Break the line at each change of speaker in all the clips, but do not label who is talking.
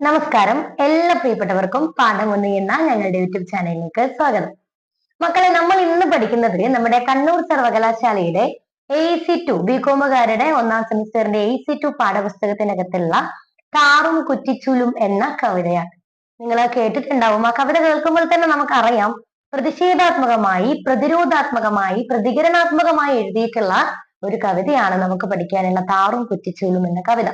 നമസ്കാരം. എല്ലാ പ്രിയപ്പെട്ടവർക്കും പാഠം ഒന്ന് എന്ന ഞങ്ങളുടെ യൂട്യൂബ് ചാനലിലേക്ക് സ്വാഗതം. മക്കളെ നമ്മൾ ഇന്ന് പഠിക്കുന്നത് നമ്മുടെ കണ്ണൂർ സർവകലാശാലയുടെ എ സി ടു ബികോമുകാരുടെ ഒന്നാം സെമിസ്റ്ററിന്റെ എ സി ടു പാഠപുസ്തകത്തിനകത്തുള്ള താറും കുറ്റിച്ചൂലും എന്ന കവിതയാണ്. നിങ്ങൾ കേട്ടിട്ടുണ്ടാവും. ആ കവിത കേൾക്കുമ്പോൾ തന്നെ നമുക്കറിയാം. പ്രതിഷേധാത്മകമായി പ്രതിരോധാത്മകമായി പ്രതികരണാത്മകമായി എഴുതിയിട്ടുള്ള ഒരു കവിതയാണ് നമുക്ക് പഠിക്കാനുള്ള താറും കുറ്റിച്ചൂലും എന്ന കവിത.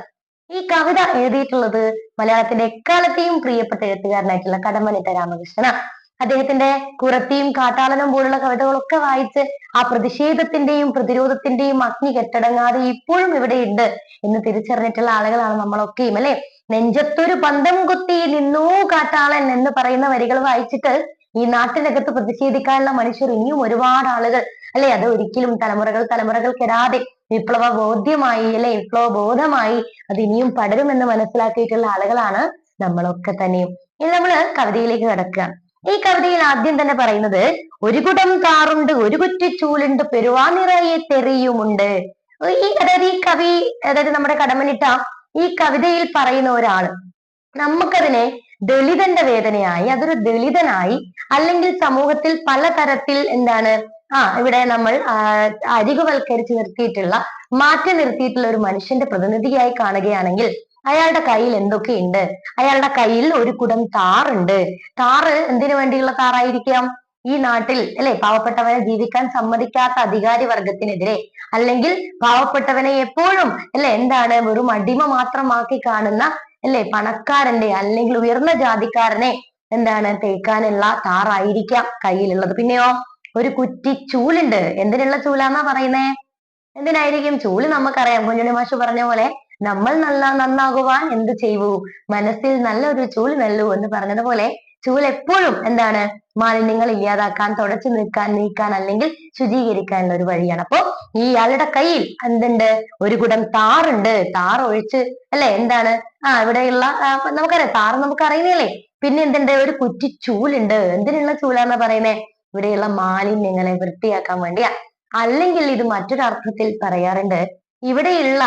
ഈ കവിത എഴുതിയിട്ടുള്ളത് മലയാളത്തിന്റെ എക്കാലത്തെയും പ്രിയപ്പെട്ട എഴുത്തുകാരനായിട്ടുള്ള കടമ്മനിട്ട രാമകൃഷ്ണനാ. അദ്ദേഹത്തിന്റെ കുറത്തിയും കാട്ടാളനും പോലുള്ള കവിതകളൊക്കെ വായിച്ച് ആ പ്രതിഷേധത്തിന്റെയും പ്രതിരോധത്തിന്റെയും അഗ്നി കെട്ടടങ്ങാതെ ഇപ്പോഴും ഇവിടെയുണ്ട് എന്ന് തിരിച്ചറിഞ്ഞിട്ടുള്ള ആളുകളാണ് നമ്മളൊക്കെയും അല്ലെ? നെഞ്ചത്തൊരു പന്തം കുത്തി നിന്നോ കാട്ടാളൻ എന്ന് പറയുന്ന വരികൾ വായിച്ചിട്ട് ഈ നാട്ടിനകത്ത് പ്രതിഷേധിക്കാനുള്ള മനുഷ്യർ ഇനിയും ഒരുപാട് ആളുകൾ അല്ലെ? അത് ഒരിക്കലും തലമുറകൾ തലമുറകൾ കെടാതെ വിപ്ലവ ബോധ്യമായി അല്ലെ വിപ്ലവ ബോധമായി അത് ഇനിയും പടരുമെന്ന് മനസ്സിലാക്കിയിട്ടുള്ള ആളുകളാണ് നമ്മളൊക്കെ തന്നെയും. ഇനി നമ്മൾ കവിതയിലേക്ക് കിടക്കുകയാണ് ഈ കവിതയിൽ ആദ്യം തന്നെ പറയുന്നത് ഒരു കുടം താറുണ്ട് ഒരു കുറ്റി ചൂലുണ്ട് പെരുവാ നിറയെ തെറിയുമുണ്ട്. ഈ അതായത് ഈ കവി അതായത് നമ്മുടെ കടമനിട്ട ഈ കവിതയിൽ പറയുന്ന ഒരാൾ നമുക്കതിനെ ദളിതന്റെ വേദനയായി അതൊരു ദളിതനായി അല്ലെങ്കിൽ സമൂഹത്തിൽ പലതരത്തിൽ എന്താണ് ആ ഇവിടെ നമ്മൾ അരികുവൽക്കരിച്ച് നിർത്തിയിട്ടുള്ള മാറ്റി നിർത്തിയിട്ടുള്ള ഒരു മനുഷ്യന്റെ പ്രതിനിധിയായി കാണുകയാണെങ്കിൽ അയാളുടെ കയ്യിൽ എന്തൊക്കെയുണ്ട്? അയാളുടെ കയ്യിൽ ഒരു കുടം താറുണ്ട് താറ് എന്തിനു വേണ്ടിയുള്ള താറായിരിക്കാം ഈ നാട്ടിൽ അല്ലെ പാവപ്പെട്ടവനെ ജീവിക്കാൻ സമ്മതിക്കാത്ത അധികാരി വർഗത്തിനെതിരെ അല്ലെങ്കിൽ പാവപ്പെട്ടവനെ എപ്പോഴും അല്ലെ എന്താണ് വെറും അടിമ മാത്രമാക്കി കാണുന്ന അല്ലെ പണക്കാരന്റെ അല്ലെങ്കിൽ ഉയർന്ന ജാതിക്കാരനെ എന്താണ് തേക്കാനുള്ള താറായിരിക്കാം കയ്യിലുള്ളത്. പിന്നെയോ? ഒരു കുറ്റി ചൂലുണ്ട്. എന്തിനുള്ള ചൂലാന്നാ പറയുന്നേ? എന്തിനായിരിക്കും? ചൂൽ നമുക്കറിയാം കുഞ്ഞുണ്ണി മാഷ് പറഞ്ഞ പോലെ നമ്മൾ നല്ല നന്നാകുവാൻ എന്ത് ചെയ്യൂ? മനസ്സിൽ നല്ലൊരു ചൂൽ നല്ലു എന്ന് പറഞ്ഞതുപോലെ ചൂൽ എപ്പോഴും എന്താണ്? മാലിന്യങ്ങൾ ഇല്ലാതാക്കാൻ തുടച്ചു നീക്കാൻ നീക്കാൻ അല്ലെങ്കിൽ ശുചീകരിക്കാനുള്ള ഒരു വഴിയാണ്. അപ്പോ ഈ ആളുടെ കയ്യിൽ എന്തുണ്ട്? ഒരു കുടം താറുണ്ട്. താർ ഒഴിച്ച് അല്ലെ? എന്താണ്? ആ ഇവിടെയുള്ള നമുക്കറിയാം. താറ് നമുക്ക് അറിയുന്നില്ലേ പിന്നെ എന്തുണ്ട്? ഒരു കുറ്റി ചൂലുണ്ട്. എന്തിനുള്ള ചൂലാന്നാ പറയുന്നേ? ഇവിടെയുള്ള മാലിന്യങ്ങളെ വൃത്തിയാക്കാൻ വേണ്ടിയാ അല്ലെങ്കിൽ ഇത് മറ്റൊരർത്ഥത്തിൽ പറയാറുണ്ട് ഇവിടെയുള്ള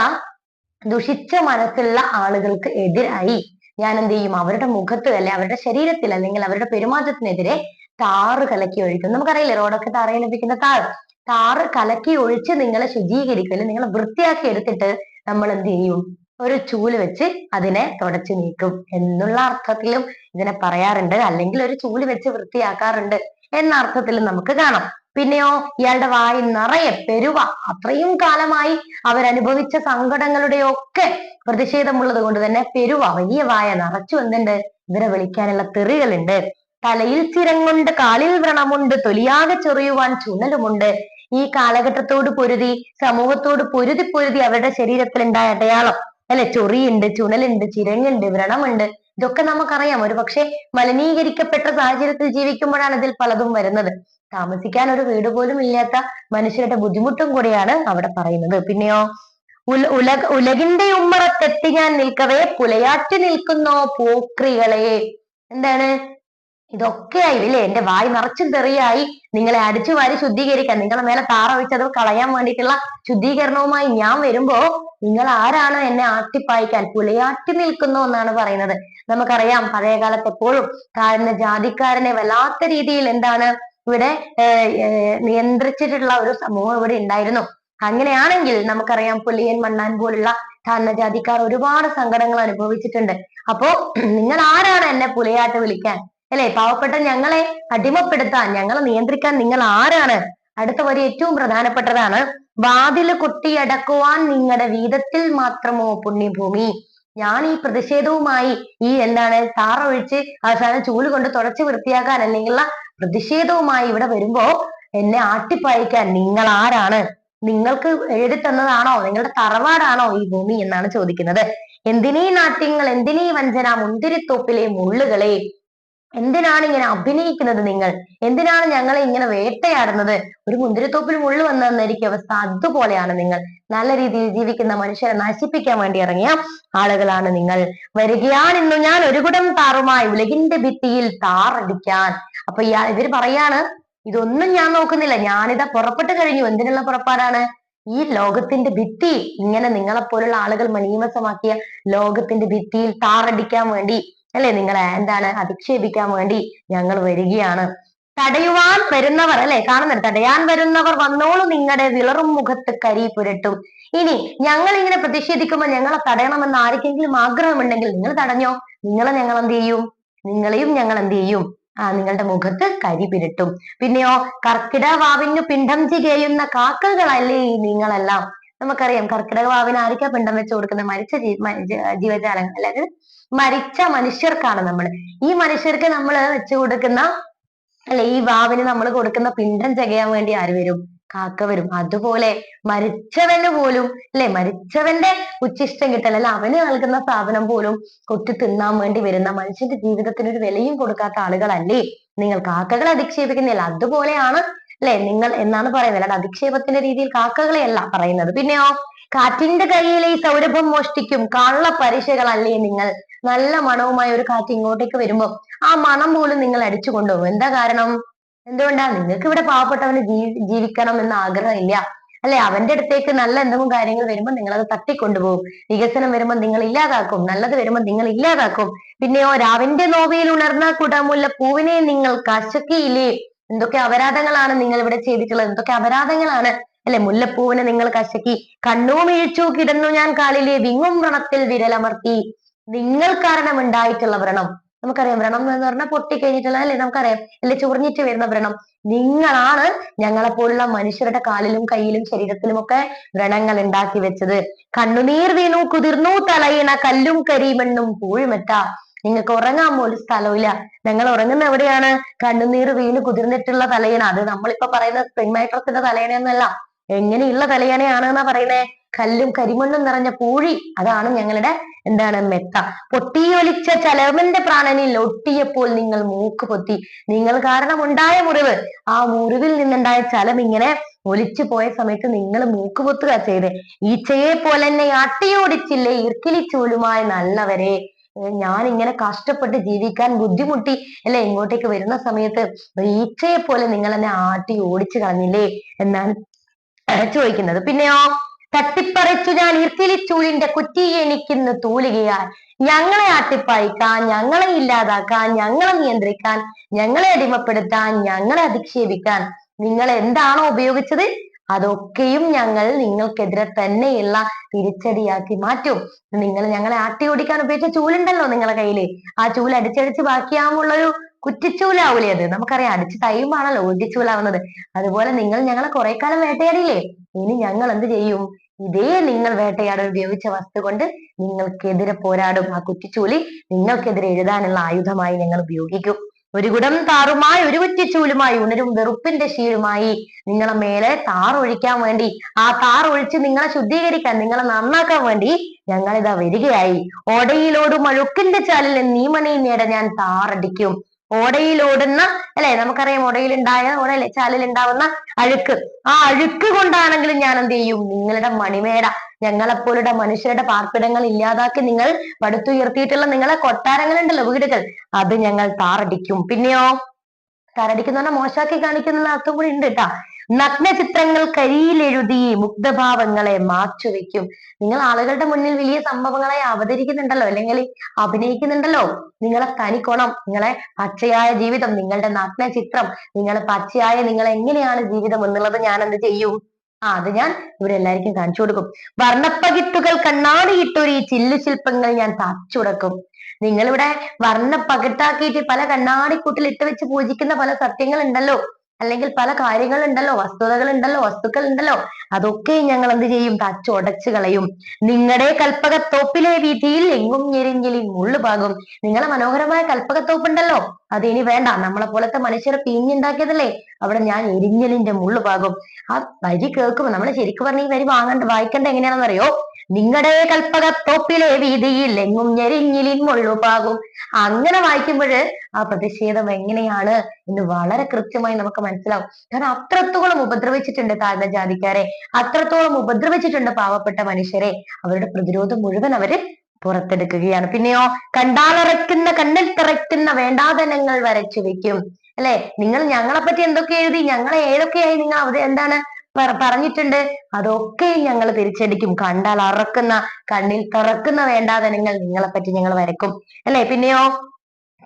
ദുഷിച്ച മനസ്സുള്ള ആളുകൾക്ക് എതിരായി ഞാൻ എന്ത് ചെയ്യും? അവരുടെ മുഖത്ത് അല്ലെ അവരുടെ ശരീരത്തിൽ അല്ലെങ്കിൽ അവരുടെ പെരുമാറ്റത്തിനെതിരെ താറ് കലക്കി ഒഴിക്കും. നമുക്കറിയില്ലേ റോഡൊക്കെ തറയിൽ ലഭിക്കുന്ന താറ് താറ് കലക്കി ഒഴിച്ച് നിങ്ങളെ ശുചീകരിക്കും അല്ലെങ്കിൽ നിങ്ങളെ വൃത്തിയാക്കി എടുത്തിട്ട് നമ്മൾ എന്ത് ചെയ്യും? ഒരു ചൂൽ വെച്ച് അതിനെ തുടച്ചു നീക്കും എന്നുള്ള അർത്ഥത്തിലും ഇതിനെ പറയാറുണ്ട്. അല്ലെങ്കിൽ ഒരു ചൂൽ വെച്ച് വൃത്തിയാക്കാറുണ്ട്. എന്ന അർത്ഥത്തിൽ നമുക്ക് കാണാം. പിന്നെയോ ഇയാളുടെ വായിൽ നിറയെ പെരുവ. അത്രയും കാലമായി അവരനുഭവിച്ച സങ്കടങ്ങളുടെയൊക്കെ പ്രതിഷേധമുള്ളത് കൊണ്ട് തന്നെ പെരുവ വലിയ വായ നിറച്ചു എന്തുണ്ട് ഇവരെ വിളിക്കാനുള്ള തെറികളുണ്ട്. തലയിൽ ചിരങ്ങുണ്ട് കാലിൽ വ്രണമുണ്ട് തൊലിയാകെ ചൊറിയുവാൻ ചുണലുമുണ്ട്. ഈ കാലഘട്ടത്തോട് പൊരുതി സമൂഹത്തോട് പൊരുതി പൊരുതി അവരുടെ ശരീരത്തിൽ ഉണ്ടായ അടയാളം. അല്ലെ? ചൊറിയുണ്ട് ചുണലുണ്ട് ചിരങ്ങുണ്ട് വ്രണമുണ്ട്. ഇതൊക്കെ നമുക്കറിയാം. ഒരു പക്ഷെ മലിനീകരിക്കപ്പെട്ട സാഹചര്യത്തിൽ ജീവിക്കുമ്പോഴാണ് ഇതിൽ പലതും വരുന്നത്. താമസിക്കാൻ ഒരു വീട് പോലും ഇല്ലാത്ത മനുഷ്യരുടെ ബുദ്ധിമുട്ടും കൂടിയാണ് അവിടെ പറയുന്നത്. പിന്നെയോ ഉല ഉലക ഉലകിന്റെ ഉമ്മറത്തെത്തി ഞാൻ നിൽക്കവേ പുലയാറ്റ് നിൽക്കുന്നോ പോക്രികളെ? എന്താണ്? ഇതൊക്കെയായി ഇല്ലേ? എന്റെ വായി നിറച്ചും തെറിയായി. നിങ്ങളെ അടിച്ചു വാരി ശുദ്ധീകരിക്കാൻ നിങ്ങളെ മേലെ താറ കളയാൻ വേണ്ടിയിട്ടുള്ള ശുദ്ധീകരണവുമായി ഞാൻ വരുമ്പോ നിങ്ങൾ ആരാണ് എന്നെ ആട്ടിപ്പായിക്കാൻ പുലയാട്ടി നിൽക്കുന്നു എന്നാണ് പറയുന്നത്. നമുക്കറിയാം പഴയ കാലത്ത് എപ്പോഴും താഴ്ന്ന ജാതിക്കാരനെ വല്ലാത്ത രീതിയിൽ എന്താണ് ഇവിടെ നിയന്ത്രിച്ചിട്ടുള്ള ഒരു സമൂഹം ഇവിടെ ഉണ്ടായിരുന്നു. അങ്ങനെയാണെങ്കിൽ നമുക്കറിയാം പുലിയൻ മണ്ണാൻ പോലുള്ള താഴ്ന്ന ഒരുപാട് സങ്കടങ്ങൾ അനുഭവിച്ചിട്ടുണ്ട്. അപ്പോ നിങ്ങൾ ആരാണ് എന്നെ പുലയാട്ട് വിളിക്കാൻ? അല്ലെ? പാവപ്പെട്ട ഞങ്ങളെ അടിമപ്പെടുത്താൻ ഞങ്ങളെ നിയന്ത്രിക്കാൻ നിങ്ങൾ ആരാണ്? അടുത്ത വരി ഏറ്റവും പ്രധാനപ്പെട്ടതാണ്. വാതിൽ കൊട്ടിയടക്കുവാൻ നിങ്ങളുടെ വീതത്തിൽ മാത്രമോ പുണ്യഭൂമി? ഞാൻ ഈ പ്രതിഷേധവുമായി ഈ എന്താണ് താറൊഴിച്ച് അവസാനം ചൂൽ കൊണ്ട് തുടച്ച് വൃത്തിയാക്കാൻ അല്ലെങ്കിലുള്ള പ്രതിഷേധവുമായി ഇവിടെ വരുമ്പോ എന്നെ ആട്ടിപ്പായിക്കാൻ നിങ്ങൾ ആരാണ്? നിങ്ങൾക്ക് എഴുതി തന്നതാണോ? നിങ്ങളുടെ തറവാടാണോ ഈ ഭൂമി എന്നാണ് ചോദിക്കുന്നത്. എന്തിനീ നാട്യങ്ങൾ എന്തിനീ വഞ്ചന മുന്തിരിത്തോപ്പിലെ മുള്ളുകളെ എന്തിനാണ് ഇങ്ങനെ അഭിനയിക്കുന്നത് നിങ്ങൾ? എന്തിനാണ് ഞങ്ങളെ ഇങ്ങനെ വേട്ടയാടുന്നത്? ഒരു മുന്തിരിത്തോപ്പിൽ മുള്ളു വന്നെന്നായിരിക്കും അവസ്ഥ. അതുപോലെയാണ് നിങ്ങൾ. നല്ല രീതിയിൽ ജീവിക്കുന്ന മനുഷ്യരെ നശിപ്പിക്കാൻ വേണ്ടി ഇറങ്ങിയ ആളുകളാണ് നിങ്ങൾ. വരികയാണിന്നു ഞാൻ ഒരു കുടം താറുമായി ഉലകിന്റെ ഭിത്തിയിൽ താറടിക്കാൻ. അപ്പൊ ഇയാൾ ഇവർ പറയാണ് ഇതൊന്നും ഞാൻ നോക്കുന്നില്ല. ഞാനിതാ പുറപ്പെട്ടു കഴിഞ്ഞു. എന്തിനുള്ള പുറപ്പാടാണ്? ഈ ലോകത്തിന്റെ ഭിത്തി. ഇങ്ങനെ നിങ്ങളെപ്പോലുള്ള ആളുകൾ മനീമസമാക്കിയ ലോകത്തിന്റെ ഭിത്തിയിൽ താറടിക്കാൻ വേണ്ടി അല്ലെ നിങ്ങളെ? എന്താണ്? അധിക്ഷേപിക്കാൻ വേണ്ടി ഞങ്ങൾ വരികയാണ്. തടയുവാൻ വരുന്നവർ അല്ലെ? കാണുന്നുണ്ട്. തടയാൻ വരുന്നവർ വന്നോളൂ നിങ്ങളുടെ വിളറും മുഖത്ത് കരി പുരട്ടും. ഇനി ഞങ്ങൾ ഇങ്ങനെ പ്രതിഷേധിക്കുമ്പോൾ ഞങ്ങളെ തടയണമെന്ന് ആർക്കെങ്കിലും ആഗ്രഹമുണ്ടെങ്കിൽ നിങ്ങൾ തടഞ്ഞോ? നിങ്ങളെ ഞങ്ങൾ എന്ത് ചെയ്യും? നിങ്ങളെയും ഞങ്ങൾ എന്ത് ചെയ്യും? ആ നിങ്ങളുടെ മുഖത്ത് കരി പുരട്ടും. പിന്നെയോ കർക്കിടക വാവിന് പിണ്ഡം ചികയുന്ന കാക്കകളല്ലേ നിങ്ങളെല്ലാം? നമുക്കറിയാം കർക്കിടക വാവിന് ആർക്കാ പിണ്ഡം വെച്ച് കൊടുക്കുന്നത് മരിച്ച ജീവജാലങ്ങൾ? അതായത് മരിച്ച മനുഷ്യർക്കാണ് നമ്മൾ ഈ മനുഷ്യർക്ക് നമ്മൾ വെച്ച് കൊടുക്കുന്ന അല്ലെ ഈ വാവിന് നമ്മൾ കൊടുക്കുന്ന പിണ്ഡം തികയാൻ വേണ്ടി ആര് വരും? കാക്ക വരും. അതുപോലെ മരിച്ചവന് പോലും അല്ലെ മരിച്ചവന്റെ ഉച്ചിഷ്ടം കിട്ടൽ അല്ല അവന് നൽകുന്ന സാധനം പോലും കൊത്തി തിന്നാൻ വേണ്ടി വരുന്ന മനുഷ്യന്റെ ജീവിതത്തിന് ഒരു വിലയും കൊടുക്കാത്ത ആളുകളല്ലേ? നിങ്ങൾ കാക്കകളെ അധിക്ഷേപിക്കുന്നില്ല അതുപോലെയാണ് അല്ലെ നിങ്ങൾ എന്നാണ് പറയുന്നത്? അല്ലാതെ അധിക്ഷേപത്തിന്റെ രീതിയിൽ കാക്കകളെയല്ല പറയുന്നത്. പിന്നെയോ കാറ്റിന്റെ കയ്യിലെ ഈ സൗരഭം മോഷ്ടിക്കും കള്ള നിങ്ങൾ? നല്ല മണവുമായ ഒരു കാറ്റ് ഇങ്ങോട്ടേക്ക് വരുമ്പോ ആ മണം പോലും നിങ്ങൾ അടിച്ചു കൊണ്ടുപോകും. എന്താ കാരണം? എന്തുകൊണ്ടാ? നിങ്ങൾക്ക് ഇവിടെ പാവപ്പെട്ടവന് ജീവി ജീവിക്കണം എന്ന ആഗ്രഹം ഇല്ല. അല്ലെ? അവന്റെ അടുത്തേക്ക് നല്ല എന്തെങ്കിലും കാര്യങ്ങൾ വരുമ്പോൾ നിങ്ങൾ അത് തട്ടിക്കൊണ്ടുപോകും. വികസനം വരുമ്പോൾ നിങ്ങൾ ഇല്ലാതാക്കും. നല്ലത് വരുമ്പോൾ നിങ്ങൾ ഇല്ലാതാക്കും. പിന്നെയോ രാവിന്റെ നോവയിൽ ഉണർന്ന കുടമുല്ല പൂവിനെ നിങ്ങൾ കശക്കിയില്ലേ? എന്തൊക്കെ അപരാധങ്ങളാണ് നിങ്ങൾ ഇവിടെ ചെയ്തിട്ടുള്ളത്? എന്തൊക്കെ അപരാധങ്ങളാണ്? അല്ലെ മുല്ലപ്പൂവിനെ നിങ്ങൾ കശക്കി കണ്ണുമിഴിച്ചു കിടന്നു ഞാൻ കാലിലെ വിങ്ങും വ്രണത്തിൽ വിരലമർത്തി. നിങ്ങൾ കാരണം ഉണ്ടായിട്ടുള്ള വ്രണം. നമുക്കറിയാം വ്രണം എന്ന് പറഞ്ഞാൽ പൊട്ടിക്കഴിഞ്ഞിട്ടുള്ള അല്ലെ നമുക്കറിയാം അല്ലെ ചൊറിഞ്ഞിട്ട് വരുന്ന വ്രണം. നിങ്ങളാണ് ഞങ്ങളെ പോലുള്ള മനുഷ്യരുടെ കാലിലും കയ്യിലും ശരീരത്തിലും ഒക്കെ വ്രണങ്ങൾ ഉണ്ടാക്കി വെച്ചത്. കണ്ണുനീർ വീണു കുതിർന്നു തലയിണ കല്ലും കരിമണ്ണും പൂഴുമെറ്റ നിങ്ങൾക്ക് ഉറങ്ങാൻ പോലും സ്ഥലമില്ല. ഞങ്ങൾ ഉറങ്ങുന്ന എവിടെയാണ്? കണ്ണുനീർ വീണ് കുതിർന്നിട്ടുള്ള തലയിണ. അത് നമ്മളിപ്പോ പറയുന്ന മൈട്രസിന്റെ തലയണയൊന്നല്ല. എങ്ങനെയുള്ള തലയണയാണ് എന്നാ പറയുന്നേ? കല്ലും കരിമണ്ണും നിറഞ്ഞ പൂഴി. അതാണ് ഞങ്ങളുടെ എന്താണ് മെത്ത. പൊട്ടിയൊലിച്ച ചലവന്റെ പ്രാണനിൽ ഒട്ടിയപ്പോൾ നിങ്ങൾ മൂക്ക് പൊത്തി. നിങ്ങൾ കാരണം ഉണ്ടായ മുറിവ്. ആ മുറിവിൽ നിന്നുണ്ടായ ചലം ഇങ്ങനെ ഒലിച്ചു പോയ സമയത്ത് നിങ്ങൾ മൂക്ക് പൊത്തുക ചെയ്തേ. ഈച്ചയെ പോലെ തന്നെ അട്ടിയോടിച്ചില്ലേ ഇർക്കിലിച്ചൂലുമായി നല്ലവരെ. ഞാൻ ഇങ്ങനെ കഷ്ടപ്പെട്ട് ജീവിക്കാൻ ബുദ്ധിമുട്ടി. അല്ലെ? ഇങ്ങോട്ടേക്ക് വരുന്ന സമയത്ത് ഈച്ചയെ പോലെ നിങ്ങൾ എന്നെ ആട്ടി ഓടിച്ചു കളഞ്ഞില്ലേ? എന്നാണ് ചോദിക്കുന്നത്. പിന്നെയോ തട്ടിപ്പറിച്ചു ഞാൻ ഇർക്കിലിച്ചൂലിന്റെ കുറ്റിയെ എണിക്കുന്ന തൂലികയാൽ. ഞങ്ങളെ ആട്ടിപ്പായിക്കാൻ ഞങ്ങളെ ഇല്ലാതാക്കാൻ ഞങ്ങളെ നിയന്ത്രിക്കാൻ ഞങ്ങളെ അടിമപ്പെടുത്താൻ ഞങ്ങളെ അധിക്ഷേപിക്കാൻ നിങ്ങൾ എന്താണോ ഉപയോഗിച്ചത്? അതൊക്കെയും ഞങ്ങൾ നിങ്ങൾക്കെതിരെ തന്നെയുള്ള തിരിച്ചടിയാക്കി മാറ്റും. നിങ്ങൾ ഞങ്ങളെ ആട്ടി ഓടിക്കാൻ ഉപയോഗിച്ച ചൂലുണ്ടല്ലോ നിങ്ങളെ കയ്യിൽ. ആ ചൂൽ അടിച്ചടിച്ച് ബാക്കിയാവുമുള്ളൊരു കുറ്റിച്ചൂലാവൂലേ അത്? നമുക്കറിയാം അടിച്ച് ടൈമാണല്ലോ ഒടിച്ചൂലാവുന്നത് അതുപോലെ നിങ്ങൾ ഞങ്ങളെ കുറെ കാലം വേട്ടയാടിയില്ലേ? ഇനി ഞങ്ങൾ എന്ത് ചെയ്യും? ഇതേ നിങ്ങൾ വേട്ടയാടൽ ഉപയോഗിച്ച വസ്തു കൊണ്ട് നിങ്ങൾക്കെതിരെ പോരാടും. ആ കുറ്റിച്ചൂലി നിങ്ങൾക്കെതിരെ എഴുതാനുള്ള ആയുധമായി ഞങ്ങൾ ഉപയോഗിക്കും. ഒരു കുടം താറുമായി ഒരു കുറ്റിച്ചൂലുമായി ഉണരും വെറുപ്പിന്റെ ശീലുമായി നിങ്ങളെ മേലെ താറൊഴിക്കാൻ വേണ്ടി. ആ താറൊഴിച്ച് നിങ്ങളെ ശുദ്ധീകരിക്കാൻ നിങ്ങളെ നന്നാക്കാൻ വേണ്ടി ഞങ്ങളിതാ വരികയായി. ഓടയിലോടും അഴുക്കിന്റെ ചാലിലെ നീമണി നേട ഞാൻ താറടിക്കും. ഓടയിലോടുന്ന അല്ലെ? നമുക്കറിയാം ഓടയിലുണ്ടായ ഓടയിലെ ചാലിൽ ഉണ്ടാവുന്ന അഴുക്ക്. ആ അഴുക്ക് കൊണ്ടാണെങ്കിലും ഞാൻ എന്ത് ചെയ്യും? നിങ്ങളുടെ മണിമേട ഞങ്ങളെപ്പോലുള്ള മനുഷ്യരുടെ പാർപ്പിടങ്ങൾ ഇല്ലാതാക്കി നിങ്ങൾ പടുത്തുയർത്തിയിട്ടുള്ള നിങ്ങളെ കൊട്ടാരങ്ങളുണ്ടല്ലോ വീടുകൾ. അത് ഞങ്ങൾ താറടിക്കും. പിന്നെയോ? താറടിക്കുന്ന പറഞ്ഞാൽ മോശാക്കി കാണിക്കുന്ന അർത്ഥം കൂടി ഉണ്ട് കേട്ടാ. നഗ്ന ചിത്രങ്ങൾ കരിയിലെഴുതി മുഗ്ധഭാവങ്ങളെ മാറ്റി വെക്കും നിങ്ങൾ ആളുകളുടെ മുന്നിൽ വലിയ സംഭവങ്ങളെ അവതരിക്കുന്നുണ്ടല്ലോ അല്ലെങ്കിൽ അഭിനയിക്കുന്നുണ്ടല്ലോ. നിങ്ങളെ തനിക്കോണം നിങ്ങളെ പച്ചയായ ജീവിതം നിങ്ങളുടെ നഗ്ന ചിത്രം നിങ്ങളെ പച്ചയായ നിങ്ങൾ എങ്ങനെയാണ് ജീവിതം എന്നുള്ളത് ഞാൻ എന്ത് ചെയ്യും? ആ അത് ഞാൻ ഇവിടെ എല്ലാവർക്കും കാണിച്ചു കൊടുക്കും. വർണപ്പകിട്ടുകൾ കണ്ണാടിയിട്ടൊരു ഈ ചില്ലു ശില്പങ്ങൾ ഞാൻ താച്ചുടക്കും നിങ്ങളിവിടെ വർണ പകിട്ടാക്കിയിട്ട് പല കണ്ണാടിക്കൂട്ടിൽ ഇട്ട് വെച്ച് പൂജിക്കുന്ന പല സത്യങ്ങൾ ഉണ്ടല്ലോ അല്ലെങ്കിൽ പല കാര്യങ്ങളുണ്ടല്ലോ വസ്തുതകൾ ഉണ്ടല്ലോ വസ്തുക്കൾ ഉണ്ടല്ലോ അതൊക്കെ ഞങ്ങൾ എന്ത് ചെയ്യും? തച്ചുടച്ചു കളയും. നിങ്ങളുടെ കൽപ്പകത്തോപ്പിലെ വീതിയിൽ എങ്ങും ഞെരിഞ്ഞിലി മുള്ളുപാകും നിങ്ങളെ മനോഹരമായ കൽപ്പകത്തോപ്പുണ്ടല്ലോ. അത് ഇനി വേണ്ട. നമ്മളെ പോലത്തെ മനുഷ്യരെ പിഞ്ഞുണ്ടാക്കിയതല്ലേ? അവിടെ ഞാൻ എരിഞ്ഞലിന്റെ മുള്ളുപാകും ആ വരി കേൾക്കുമ്പോ നമ്മൾ ശരിക്കും പറഞ്ഞ ഈ വരി വാങ്ങണ്ട വായിക്കേണ്ട എങ്ങനെയാണെന്ന് അറിയോ നിങ്ങളുടെ കൽപ്പകത്തോപ്പിലെ വീതിയിൽ എങ്ങും ഞെരിഞ്ഞിലിൻ മുള്ളുപാകും അങ്ങനെ വായിക്കുമ്പോൾ ആ പ്രതിഷേധം എങ്ങനെയാണ് എന്ന് വളരെ കൃത്യമായി നമുക്ക് മനസ്സിലാവും. കാരണം അത്രത്തോളം ഉപദ്രവിച്ചിട്ടുണ്ട് താഴ്ന്ന ജാതിക്കാരെ. അത്രത്തോളം ഉപദ്രവിച്ചിട്ടുണ്ട് പാവപ്പെട്ട മനുഷ്യരെ. അവരുടെ പ്രതിരോധം മുഴുവൻ അവർ പുറത്തെടുക്കുകയാണ്. പിന്നെയോ കണ്ടാലറയ്ക്കുന്ന കണ്ണിൽ തിറയ്ക്കുന്ന വേണ്ടാതനങ്ങൾ വരച്ചു വെക്കും അല്ലെ? നിങ്ങൾ ഞങ്ങളെ പറ്റി എന്തൊക്കെ എഴുതി? ഞങ്ങളെ ഏതൊക്കെയായി? നിങ്ങൾ എന്താണ്? പറഞ്ഞിട്ടുണ്ട്. അതൊക്കെ ഞങ്ങൾ തിരിച്ചടിക്കും. കണ്ടാൽ അറക്കുന്ന കണ്ണിൽ തറക്കുന്ന വേണ്ടാതനങ്ങൾ നിങ്ങളെപ്പറ്റി ഞങ്ങൾ വരക്കും. അല്ലെ പിന്നെയോ?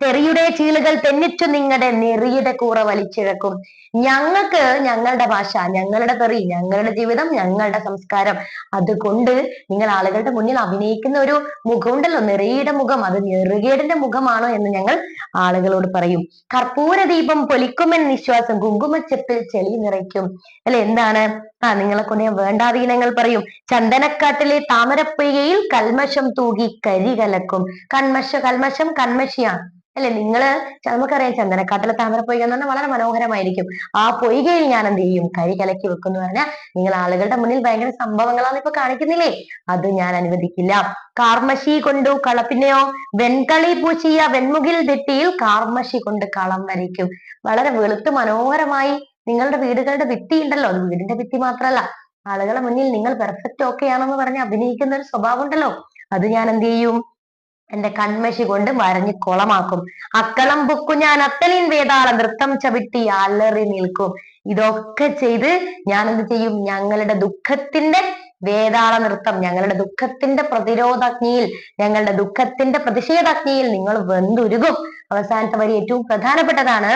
തെറിയുടെ ചീളുകൾ തെന്നിച്ചു നിങ്ങളുടെ നെറിയുടെ കൂറ വലിച്ചിഴക്കും. ഞങ്ങൾക്ക് ഞങ്ങളുടെ ഭാഷ ഞങ്ങളുടെ തെറി ഞങ്ങളുടെ ജീവിതം ഞങ്ങളുടെ സംസ്കാരം. അതുകൊണ്ട് നിങ്ങൾ ആളുകളുടെ മുന്നിൽ അഭിനയിക്കുന്ന ഒരു മുഖമുണ്ടല്ലോ നെറിയുടെ മുഖം. അത് നെറുകേടിന്റെ മുഖമാണ് എന്ന് ഞങ്ങൾ ആളുകളോട് പറയും. കർപ്പൂര ദീപം പൊലിക്കുമെൻ നിശ്വാസം കുങ്കുമച്ചെപ്പിൽ ചെളി നിറയ്ക്കും. അല്ലെ? എന്താണ്? ആ നിങ്ങളെ കൊണ്ട് ഞാൻ വേണ്ടാധീനങ്ങൾ പറയും. ചന്ദനക്കാട്ടിലെ താമരപ്പൊയ്കയിൽ കൽമശം തൂകി കരി കലക്കും. കൺമശ കൽമശം കൺമഷിയാണ് അല്ലെ? നിങ്ങൾ നമുക്കറിയാം ചന്ദനക്കാട്ടിലെ പൊയ്ക എന്ന് പറഞ്ഞാൽ വളരെ മനോഹരമായിരിക്കും. ആ പൊയ്കയിൽ ഞാൻ എന്ത് ചെയ്യും? കരി കലക്കി വെക്കും എന്ന് പറഞ്ഞാൽ നിങ്ങൾ ആളുകളുടെ മുന്നിൽ ഭയങ്കര സംഭവങ്ങളാണ് ഇപ്പൊ കാണിക്കുന്നില്ലേ? അത് ഞാൻ അനുവദിക്കില്ല. കാർമശി കൊണ്ടു കളപ്പിനെയോ വെൺകളി പൂശിയ വെൺമുകിൽ ഭിത്തിയിൽ കാർമശി കൊണ്ട് കളം വരയ്ക്കും. വളരെ വെളുത്ത് മനോഹരമായി നിങ്ങളുടെ വീടുകളുടെ ഭിത്തി ഉണ്ടല്ലോ. അത് വീടിന്റെ ഭിത്തി മാത്രമല്ല ആളുകളുടെ മുന്നിൽ നിങ്ങൾ പെർഫെക്റ്റ് ഓക്കെ ആണെന്ന് പറഞ്ഞ് അഭിനയിക്കുന്ന ഒരു സ്വഭാവം ഉണ്ടല്ലോ. അത് ഞാൻ എന്ത് ചെയ്യും? എന്റെ കൺമഷി കൊണ്ട് വരഞ്ഞ് കുളമാക്കും. അക്കളം പൊക്കു ഞാൻ അത്തലിൻ വേതാള നൃത്തം ചവിട്ടി അലറി നിൽക്കും. ഇതൊക്കെ ചെയ്ത് ഞാൻ എന്ത് ചെയ്യും? ഞങ്ങളുടെ ദുഃഖത്തിന്റെ വേതാള നൃത്തം ഞങ്ങളുടെ ദുഃഖത്തിന്റെ പ്രതിരോധാഗ്നിയിൽ ഞങ്ങളുടെ ദുഃഖത്തിന്റെ പ്രതിഷേധാഗ്നിയിൽ നിങ്ങൾ വെന്തുരുകും. അവസാനത്തെ വരി ഏറ്റവും പ്രധാനപ്പെട്ടതാണ്.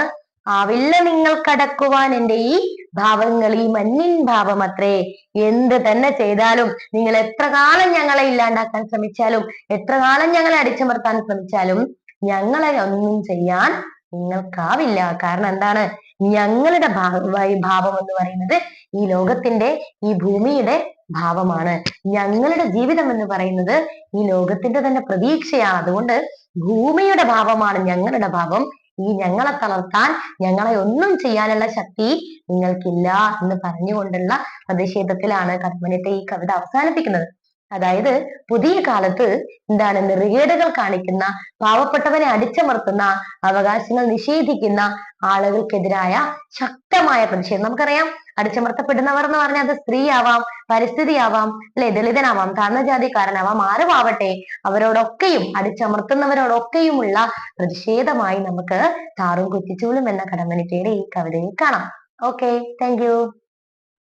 ആവില്ല നിങ്ങൾ കടക്കുവാൻ എന്റെ ഈ ഭാവങ്ങൾ ഈ മഞ്ഞിൻ ഭാവം അത്രേ. എന്ത് തന്നെ ചെയ്താലും നിങ്ങൾ എത്ര കാലം ഞങ്ങളെ ഇല്ലാണ്ടാക്കാൻ ശ്രമിച്ചാലും എത്ര കാലം ഞങ്ങളെ അടിച്ചമർത്താൻ ശ്രമിച്ചാലും ഞങ്ങളെ ഒന്നും ചെയ്യാൻ നിങ്ങൾക്കാവില്ല. കാരണം എന്താണ്? ഞങ്ങളുടെ ഭാവം എന്ന് പറയുന്നത് ഈ ലോകത്തിന്റെ ഈ ഭൂമിയുടെ ഭാവമാണ്. ഞങ്ങളുടെ ജീവിതം എന്ന് പറയുന്നത് ഈ ലോകത്തിന്റെ തന്നെ പ്രതീക്ഷയാണ്. അതുകൊണ്ട് ഭൂമിയുടെ ഭാവമാണ് ഞങ്ങളുടെ ഭാവം. ഈ ഞങ്ങളെ തളർത്താൻ ഞങ്ങളെ ഒന്നും ചെയ്യാനുള്ള ശക്തി നിങ്ങൾക്കില്ല എന്ന് പറഞ്ഞുകൊണ്ടുള്ള പ്രതിഷേധത്തിലാണ് കടമ്മനിട്ട ഈ കവിത അവസാനിപ്പിക്കുന്നത്. അതായത് പുതിയ കാലത്ത് എന്താണ് നെറുകേടുകൾ കാണിക്കുന്ന പാവപ്പെട്ടവനെ അടിച്ചമർത്തുന്ന അവകാശങ്ങൾ നിഷേധിക്കുന്ന ആളുകൾക്കെതിരായ ശക്തമായ പ്രതിഷേധം. നമുക്കറിയാം അടിച്ചമർത്തപ്പെടുന്നവർ എന്ന് പറഞ്ഞാൽ അത് സ്ത്രീ ആവാം പരിസ്ഥിതി ആവാം അല്ലെ ദളിതനാവാം താഴ്ന്ന ജാതിക്കാരനാവാം ആരും ആവട്ടെ അവരോടൊക്കെയും അടിച്ചമർത്തുന്നവരോടൊക്കെയുമുള്ള പ്രതിഷേധമായി നമുക്ക് താറും കുറ്റിച്ചൂലും എന്ന കടമ്മനിട്ടയുടെ ഈ കവിതയിൽ കാണാം. Okay thank